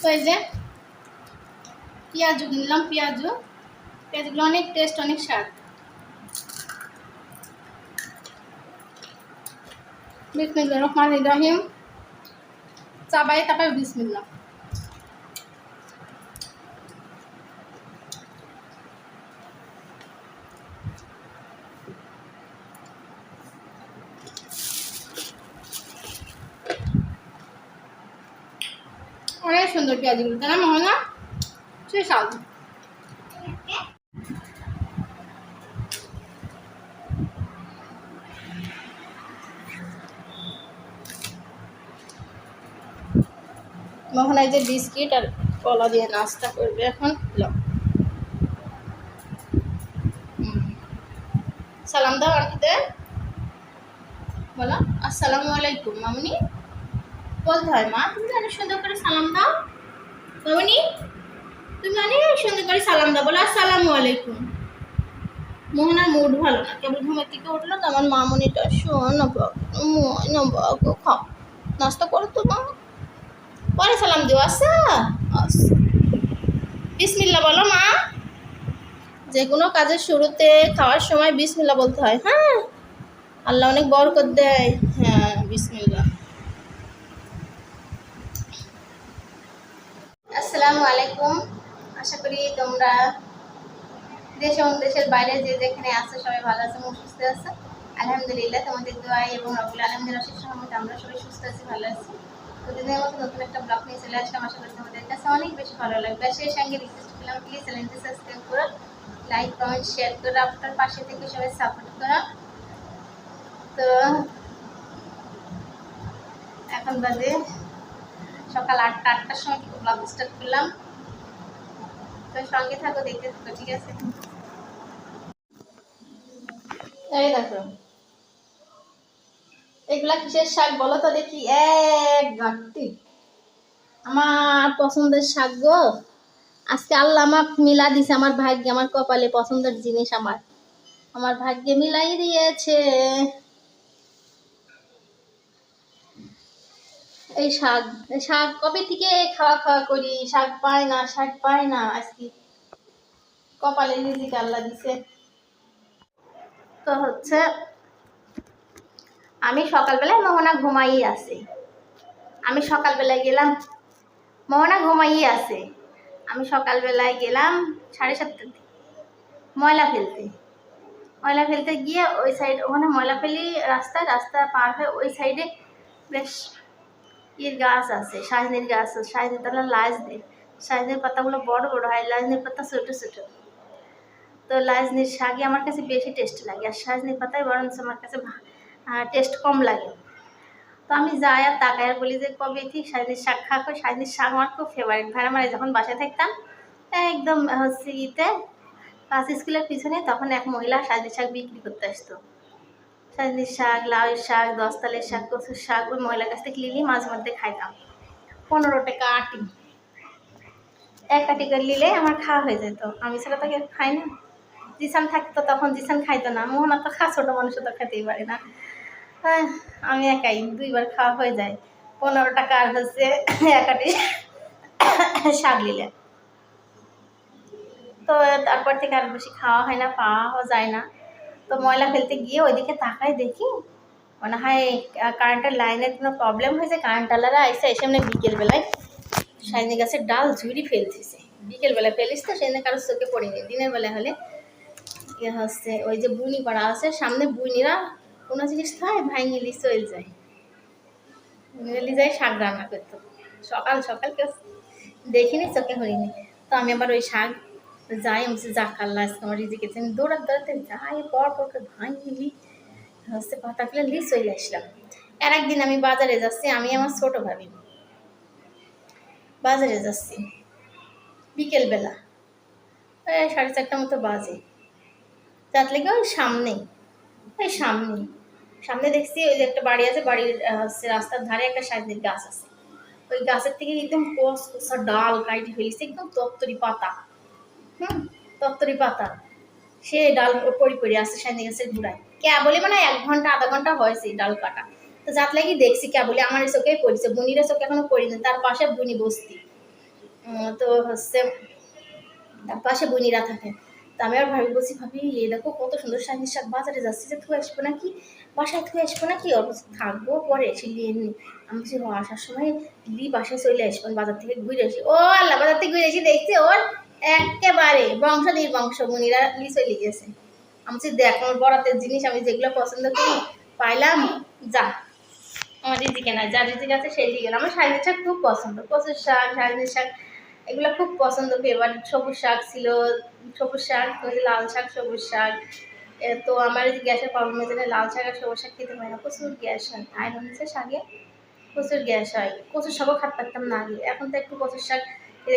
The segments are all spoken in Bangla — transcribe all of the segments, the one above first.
তো এই যে পেঁয়াজু কিনলাম পেঁয়াজু পেঁয়াজগুলো অনেক টেস্ট অনেক স্বাদ। বিসমিল্লা রহমান ইব্রাহিম চাবাই তারপরে বিসমিল্লাহ অনেক সুন্দর পেঁয়াজগুলো। তাই না মহনা সে স্বাদ। মোহনায় যে বিস্কিট আর কলা দিয়ে নাস্তা করবে এখন। সালাম দাও আন্টিতে বলো, আসসালামু আলাইকুম মামনি। বলতে হয় মা, তুমি অনেক সুন্দর করে সালাম দাও মামনি তুমি অনেক সুন্দর করে সালাম দাও বলো আসসালামু আলাইকুম। মোহনার মুড ভালো না। কেবল ঘুমের উঠল তো আমার মামনিটা নাস্তা করো তো মা। পরে সালাম দিও আচ্ছা? আচ্ছা। বিসমিল্লা বলো মা। যে কোনো কাজের শুরুতে খাওয়ার সময় বিসমিল্লা বলতে হয় হ্যাঁ? আল্লাহ অনেক বড় বরকত দেয়। হ্যাঁ বিসমিল্লা। আসসালামু আলাইকুম। আশা করি তোমরা দেশ এবং দেশের বাইরে যে যেখানে আছো, সবাই ভালো আছো এবং সুস্থ আছো। আলহামদুলিল্লাহ, তোমাদের দোয়াই এবং রবুল আলমদের অশেষ সহমতে আমরা সবাই সুস্থ আছি, ভালো আছি। প্রতিদিনের মতো নতুন একটা ব্লগ নিয়ে চলে আসলাম। আশা করি তোমাদের কাছে অনেক বেশি ভালো লাগবে। সেই সঙ্গে রিকোয়েস্ট করলাম প্লিজ চ্যানেলটি সাবস্ক্রাইব করো লাইক কমেন্ট শেয়ার করো, আপনার পাশে থেকে সবাই সাপোর্ট করো। তো, এখন বাজে সকাল আটটা, আটটার সময় ব্লগ স্টার্ট করলাম। সঙ্গে থাকো, দেখতে থাকো, ঠিক আছে? এই দেখো। এগুলা কিসের শাক বলো তো দেখি? এক আমার পছন্দের শাক গো। আজকে আল্লাহ আমার মিলা দিছে, আমার ভাগ্যে, আমার কপালে পছন্দের জিনিস আমার। আমার ভাগ্যে মিলাই দিয়েছে। এই শাক শাক কবে থেকে খাওয়া খাওয়া করি? শাক পাই না, শাক পাই না আজকে। কপালে রিজিক আল্লাহ দিছে। তো হচ্ছে, আমি সকালবেলায় মোহনা ঘুমাই আছে। আমি সকালবেলায় গেলাম, মোহনা ঘুমাই আছে। আমি সকালবেলায় গেলাম সাড়ে সাতটার দিকে, ময়লা ফেলতে। ময়লা ফেলতে গিয়ে ওই সাইড ওখানে ময়লা ফেলি, রাস্তা রাস্তা পার হয়ে ওই সাইডে বেশ ইয়ের গাছ আছে সাজনের গাছ আছে সাজনের তালা লাজ দেয় সাজনের পাতাগুলো বড় বড় হয় লাজনের পাতা ছোটো ছোটো। তো লাজনির শাকই আমার কাছে বেশি টেস্ট লাগে, আর সাজনের পাতায় বরঞ্চ আমার কাছে টেস্ট কম লাগে। তো আমি যাই আর তাকাই আর বলি যে, কবে ঠিক সাজনের শাক খাওয়া সাজনের শাক আমার খুব ফেভারিট ভাই আমার যখন বাসায় থাকতাম, একদম হচ্ছে ইতে ক্লাস স্কুলের পিছনে, তখন এক মহিলা সাজনের শাক বিক্রি করতে আসতো। সাজনের শাক, লাউয়ের শাক, দশতালের শাক, কচুর শাক, ওই মহিলার কাছ থেকে লিলি মাঝে মধ্যে খাইতাম পনেরো টাকা আটি। এক আটি করে নিলে আমার খাওয়া হয়ে যেত। আমি ছাড়া তাকে খাই না। জিসান থাকতো তখন, জিসান খাইতো না। মোহনা তো খা, ছোটো মানুষ তো খেতেই পারে না। হ্যাঁ আমি একাই, দুইবার খাওয়া হয়ে যায়। পনেরো টাকা আর হচ্ছে এক আটি শাক নিলে। তো তারপর থেকে আর বেশি খাওয়া হয় না, পাওয়াও যায় না। তো ময়লা ফেলতে গিয়ে ওইদিকে তাকাই দেখি মনে হয় কারেন্টের লাইনের কোনো প্রবলেম হয়েছে। কারেন্টওয়ালারা এসে এসে মানে বিকেলবেলায় সাইনি গাছের ডাল ঝুড়ি ফেলতেছে। বিকেলবেলা ফেলিস তো, সেদিন কারোর চোখে পড়েনি। দিনের বেলা হলে ইয়ে হচ্ছে, ওই যে বুনি পাড়া আছে, সামনে বুনিরা কোনো জিনিস খায় ভাঙে লি চলে যায়। মিলি যায় শাক রান্না করতো। সকাল সকাল কেউ দেখিনি, চোখে হরিনি তো আমি আবার ওই শাক যাই, আমি যাক, আল্লাহ আজকে আমার রিজিকে আমি দৌড়াতে দৌড়াতে যাই পর পর করে ভাঙ নিলি, হচ্ছে পাতা ফেলে লি চলে আসলাম। আর একদিন আমি বাজারে যাচ্ছি, আমি আমার ছোট ভাবি। বাজারে যাচ্ছি, বিকেলবেলা, ওই সাড়ে চারটার মতো বাজে। যার লেগে ওই সামনেই ওই সামনেই সামনে দেখছি ওই যে একটা বাড়ি আছে, বাড়ির হচ্ছে রাস্তার ধারে একটা সাজনের গাছ আছে। ওই গাছের থেকে একদম কস কষা ডাল কাইটে ফেলিছে, একদম তত্তরি পাতা। তত্তরি পাতা। সে ডাল পরি আসছে ঘুরায়। বলে মানে এক ঘণ্টা আধা ঘণ্টা হয়েছে ডাল কাটা। তো যাত লাগি দেখছি বলে আমার চোখে পড়েছে বুনিরা চোখে এখনও পড়িনি তার পাশে বুনি বসতি। তো হচ্ছে তার পাশে বনিরা থাকে। তা আমি আর ভাবি বলছি ভাবি এই দেখো কত সুন্দর শাক শাক বাজারে যাচ্ছি যে থুয়ে আসব নাকি? বাসায় থুয়ে আসব নাকি? বলছে, থাকব পরে এসে নিয়ে নি। আমি বলছি আসার সময় লি বাসায় চলে আসবেন বাজার থেকে ঘুরে আসি। ও আল্লাহ বাজার থেকে ঘুরে এসে দেখছি ওর একেবারে বংশ বংশ মুনিরা চলে গেছে আমি দেখ, আমার বরাতের জিনিস, আমি যেগুলো পছন্দ করি, পাইলাম, যা। আমার রিজিক কেনা যা রিজিক আছে সেই দিকে আমার শাড়ির শাক খুব পছন্দ কচুর শাক শাড়ির শাক, এগুলো খুব পছন্দ ফেভারিট সবুজ শাক ছিল, সবুজ শাক লাল শাক, সবুজ শাক। তো আমার গ্যাসের প্রবলেমের জন্য লাল শাক আর সবুজ শাক খেতে হয় না। প্রচুর গ্যাস হয়। আয়রন হচ্ছে শাকে, প্রচুর গ্যাস হয়। কচুর শাকও খাতে পারতাম না আগে। এখন তো একটু কচুর শাক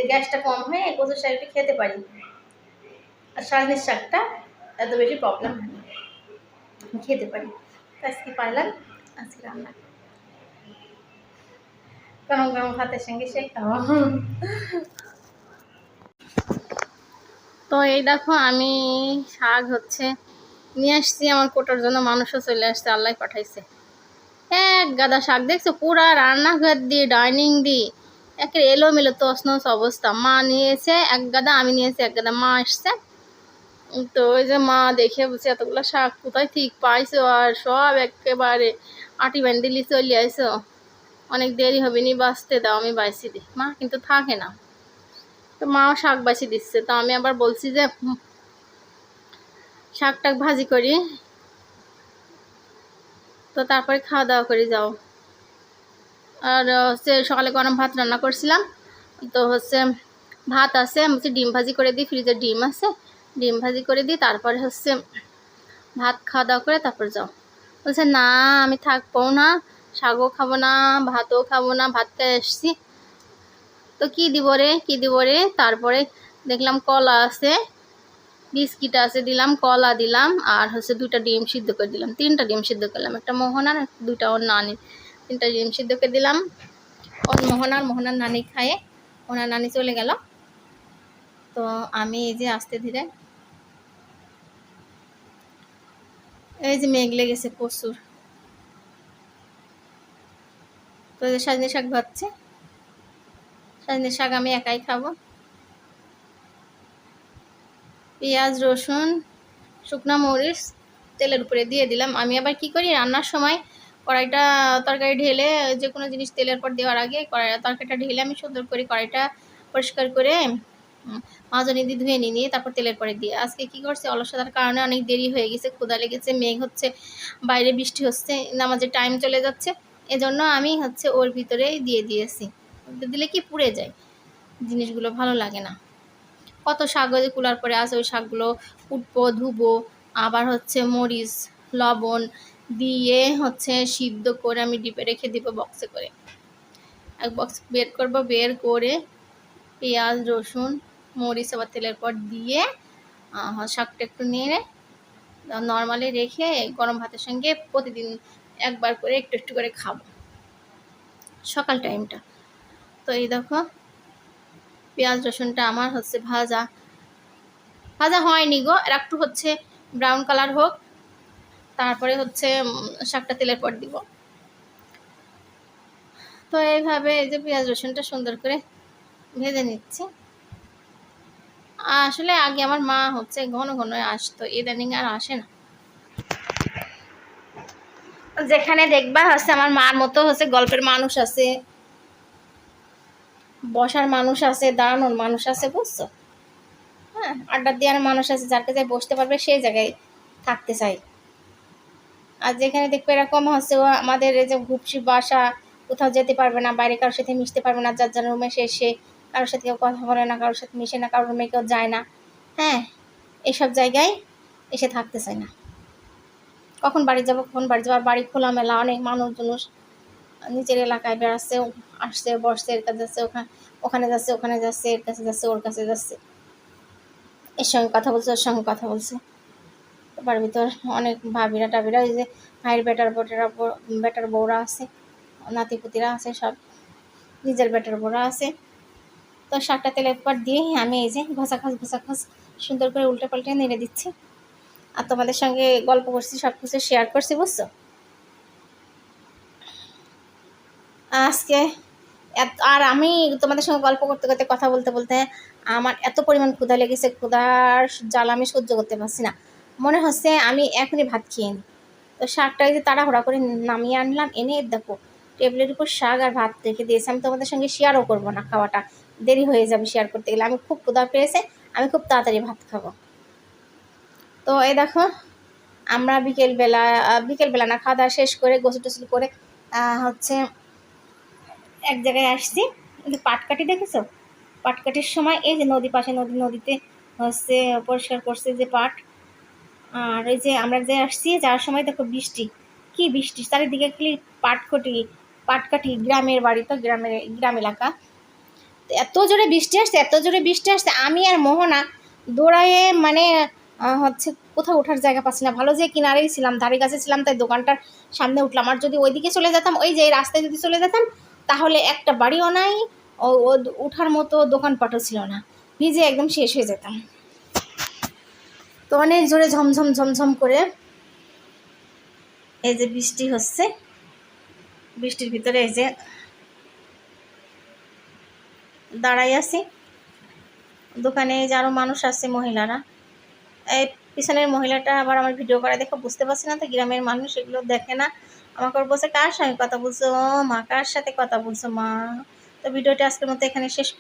গ্যাসটা কম হয়ে কচুর শাক একটু খেতে পারি। আর শাকের শাকটা এত বেশি প্রবলেম হয় খেতে পারি। আজকে পাইলাম আজকে রান্না। গরম গরম ভাতের সঙ্গে সে তো এই দেখো, আমি শাক হচ্ছে নিয়ে আসছি, আমার কোটার জন্য মানুষও চলে আসছে আল্লাহ পাঠাইছে। এক গাদা শাক, দেখছ? পুরা রান্নাঘর দিয়ে, ডাইনিং দিয়ে। একে এলোমেলো তসনস অবস্থা। মা নিয়েছে এক গাদা, আমি নিয়েছি এক গাদা। মা আসছে। তো ওই যে মা দেখে বলছে, এতগুলো শাক কোথায় ঠিক পাইছো? আর সব একেবারে আটি ব্যান্ডিলি চলে আইসো অনেক দেরি হবে নি, বাঁচতে দাও, আমি বাইসি দিই মা কিন্তু থাকে না। তো মাও শাক বাছি দিচ্ছে। তো আমি আবার বলছি যে শাক টাক ভাজি করি। তো তারপরে খাওয়া দাওয়া করে, যাও। আর হচ্ছে সকালে গরম ভাত রান্না করছিলাম। তো হচ্ছে ভাত আছে, আমি ডিম ভাজি করে দিই, ফ্রিজে ডিম আছে। ডিম ভাজি করে দিই, তারপরে হচ্ছে ভাত খাওয়া দাওয়া করে তারপর যাও। বলছে, না, আমি থাকব না, শাকও খাব না, ভাতও খাব না, ভাত খেয়ে এসছি তো কি দিব রে, কী দিব রে? তারপরে দেখলাম কলা আছে, বিস্কিট আছে দিলাম, কলা দিলাম, আর হচ্ছে দুটা ডিম সিদ্ধ করে দিলাম, তিনটা ডিম সিদ্ধ করলাম, একটা মোহনার আর দুইটা ওর নানি তিনটা ডিম সিদ্ধ করে দিলাম। ওর মোহনার মোহনার নানি খায়ে। ওনার নানি চলে গেল। তো আমি এই যে আস্তে ধীরে এই যে মেঘ লেগেছে প্রচুর তো যে সাজনে শাক ভাজছে। সাজনে শাক আমি একাই খাব। পেঁয়াজ, রসুন, শুকনা মরিচ তেলের উপরে দিয়ে দিলাম। আমি আবার কি করি? রান্নার সময় কড়াইটা তরকারি ঢেলে যে কোনো জিনিস তেলের পর দেওয়ার আগে কড়াই, তরকারিটা ঢেলে আমি সুন্দর করে কড়াইটা পরিষ্কার করে মাজনি দিয়ে ধুয়ে নিয়ে নিয়ে তারপর তেলের পরে দিয়ে। আজকে কি করছে? অলসতার কারণে অনেক দেরি হয়ে গেছে ক্ষুদা লেগেছে, মেঘ হচ্ছে, বাইরে বৃষ্টি হচ্ছে, নামাজের টাইম চলে যাচ্ছে। এজন্য আমি হচ্ছে ওর ভিতরেই দিয়ে দিয়েছি। দিলে কি পুড়ে যায়? জিনিসগুলো ভালো লাগে না। কত শাক যে কুলার পরে আছে, ওই শাকগুলো কুটবো ধুবো, আবার হচ্ছে মরিচ, লবণ দিয়ে হচ্ছে সিদ্ধ করে আমি ডিপে রেখে দিব বক্সে করে। এক বক্স বের করব, বের করে পেঁয়াজ, রসুন, মরিচ, আবার তেলের পর দিয়ে শাকটা একটু নিয়ে নর্মালি রেখে গরম ভাতের সঙ্গে প্রতিদিন একবার করে একটু একটু করে খাব। সকাল টাইমটা তো এই দেখো, পেঁয়াজ, রসুনটা আমার হচ্ছে ভাজা। ভাজা হয়নি গো, আর একটু হচ্ছে ব্রাউন কালার হোক তারপরে হচ্ছে শাকটা তেলের পর দিব। তো এইভাবে এই যে পেঁয়াজ রসুনটা সুন্দর করে ভেজে নিচ্ছি। আসলে আগে আমার মা হচ্ছে ঘন ঘন আসতো, ইদানিং আর আসে না। যেখানে দেখবা হচ্ছে আমার মার মতো হচ্ছে গল্পের মানুষ আছে, বসার মানুষ আছে, দাঁড়ানোর মানুষ আছে, বুঝছ? হ্যাঁ আড্ডা দেওয়ার মানুষ আছে, যার কাছে বসতে পারবে সেই জায়গায় থাকতে চাই। আর যেখানে দেখবে এরকম হচ্ছে আমাদের যে ঘুপসি বাসা, কোথাও যেতে পারবে না, বাইরে কারোর সাথে মিশতে পারবে না, যার যার রুমে সে সে, কারোর সাথে কেউ কথা বলে না, কারোর সাথে মিশে না, কারোর রুমে কেউ যায় না। হ্যাঁ এসব জায়গায় এসে থাকতে চায় না। কখন বাড়ি যাব, কখন বাড়ি যাব, আর বাড়ি খোলামেলা, অনেক মানুষ জনুষ নিজের এলাকায় বেড়াচ্ছে, আসছে, বসছে, এর কাছে যাচ্ছে ওখানে ওখানে যাচ্ছে ওখানে যাচ্ছে, এর কাছে যাচ্ছে, ওর কাছে যাচ্ছে। এর সঙ্গে কথা বলছে, ওর সঙ্গে কথা বলছে। তার ভিতর অনেক ভাবিরা টাবিরা ওই যে ভাইয়ের বেটার বোটেরা বেটার বউরা আছে, নাতিপুতিরা আছে সব, নিজের বেটার বউরা আছে। তো শাকটা তেলের পর দিয়ে আমি এই যে ঘষা খাস ঘষা খাস সুন্দর করে উল্টে পাল্টে নেড়ে দিচ্ছি। আর তোমাদের সঙ্গে গল্প করছি, সব কিছু শেয়ার করছি, বুঝছ? আজকে আর আমি তোমাদের সঙ্গে গল্প করতে করতে, কথা বলতে বলতে আমার এত পরিমাণ ক্ষুধা লেগেছে, ক্ষুধার জ্বালা আমি সহ্য করতে পারছি না। মনে হচ্ছে আমি এখনই ভাত খেয়ে নিই তো শাকটা যে তাড়াহুড়া করে নামিয়ে আনলাম, এনে দেখো, টেবিলের উপর শাক আর ভাত রেখে দিয়েছি। আমি তোমাদের সঙ্গে শেয়ারও করব না খাওয়াটা। দেরি হয়ে যাবে শেয়ার করতে গেলে। আমি খুব ক্ষুধা পেয়েছে, আমি খুব তাড়াতাড়ি ভাত খাব। তো এই দেখো, আমরা বিকেলবেলা বিকেলবেলা না, খাওয়া দাওয়া শেষ করে, গোসল টোসল করে হচ্ছে এক জায়গায় আসছি। কিন্তু যে পাটকাঠি দেখেছ? পাটকাঠির সময় এই যে নদী পাশে, নদী, নদীতে হচ্ছে পরিষ্কার করছে যে পাট। আর ওই যে আমরা যে আসছি, যাওয়ার সময় দেখো বৃষ্টি। কি বৃষ্টি? চারিদিকে খালি পাটকটি, পাটকাঠি, গ্রামের বাড়ি তো, গ্রামের, গ্রাম এলাকা। এত জোরে বৃষ্টি আসছে, এত জোরে বৃষ্টি আসছে, আমি আর মোহনা দৌড়ায়ে মানে হচ্ছে কোথাও ওঠার জায়গা পাচ্ছি না। ভালো যে কিনারেই ছিলাম, ধারে কাছে ছিলাম, তাই দোকানটার সামনে উঠলাম। আর যদি ওইদিকে চলে যেতাম, ওই যে রাস্তায় যদি চলে যেতাম, তাহলে একটা বাড়িও নাই, ও ও উঠার মতো দোকানপাটও ছিল না। নিজে একদম শেষ হয়ে যেতাম। তো অনেক জোরে ঝমঝম ঝমঝম করে এই যে বৃষ্টি হচ্ছে। বৃষ্টির ভিতরে এই যে দাঁড়াই আছি। দোকানে যে আরও মানুষ আছে, মহিলারা। এই পিছনের মহিলাটা আবার আমার ভিডিও করা দেখে বুঝতে পারছি না তো গ্রামের মানুষ এগুলো দেখে না। আমাকে বলছে, কার সঙ্গে কথা বলছো? মা, কার সাথে কথা বলছো মা? তো ভিডিওটা আজকের মতো এখানে শেষ